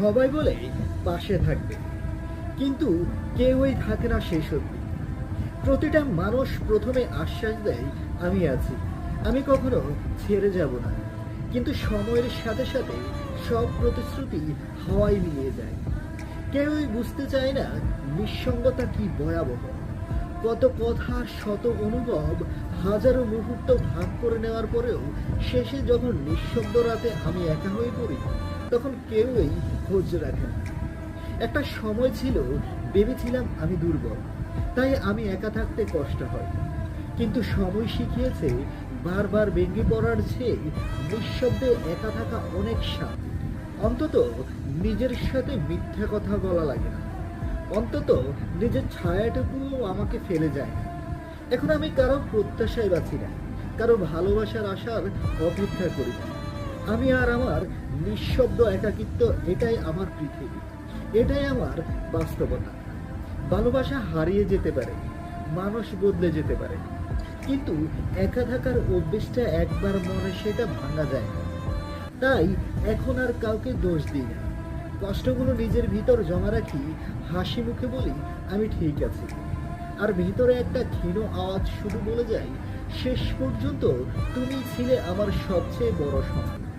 সবাই বলে পাশে থাকবে। কিন্তু কেউই থাকে না সেই সত্যি। প্রতিটা মানুষ প্রথমে আশ্বাস দেয়, আমি আছি। আমি কখনো ছেড়ে যাব না। কিন্তু সময়ের সাথে সাথে সব প্রতিশ্রুতি হাওয়ায় মিলিয়ে যায়। কেউই বুঝতে চায় না নিঃসঙ্গতা কি ভয়াবহ। কত কথা, শত অনুভব হাজারো মুহূর্ত ভাগ করে নেওয়ার পরেও শেষে যখন নিঃশব্দ রাতে আমি একা হয়ে পড়ি তখন কেউই খোঁজ রাখে না একটা সময় ছিল, ভেবেছিলাম আমি দুর্বল, তাই আমি একা থাকতে কষ্ট হয়। কিন্তু সময় শিখিয়েছে, বারবার ভেঙে পড়ার চেয়ে নিঃশব্দে একা থাকা অনেক শান্তি অন্তত নিজের সাথে মিথ্যা কথা বলা লাগে না। অন্তত নিজের ছায়াটুকুও আমাকে ফেলে যায় না। এখন আমি কারও প্রত্যাশায় বাঁচি না, কারও ভালোবাসার আশার অপেক্ষা করি না। আমি আর আমার নিঃশব্দ একাকিত্ব, এটাই আমার পৃথিবী। এটাই আমার বাস্তবতা। ভালোবাসা হারিয়ে যেতে পারে, মানুষ বদলে যেতে পারে। কিন্তু একা থাকার অভ্যেসটা একবার মনে সেটা ভাঙা যায় না। তাই এখন আর কাউকে দোষ দিই না। কষ্টগুলো নিজের ভিতর জমা রাখি, হাসি মুখে বলি, আমি ঠিক আছি। আর ভিতরে একটা ক্ষীণ আওয়াজ শুধু বলে যায়, শেষ পর্যন্ত তুমি ছিলে আমার সবচেয়ে বড় সম্মান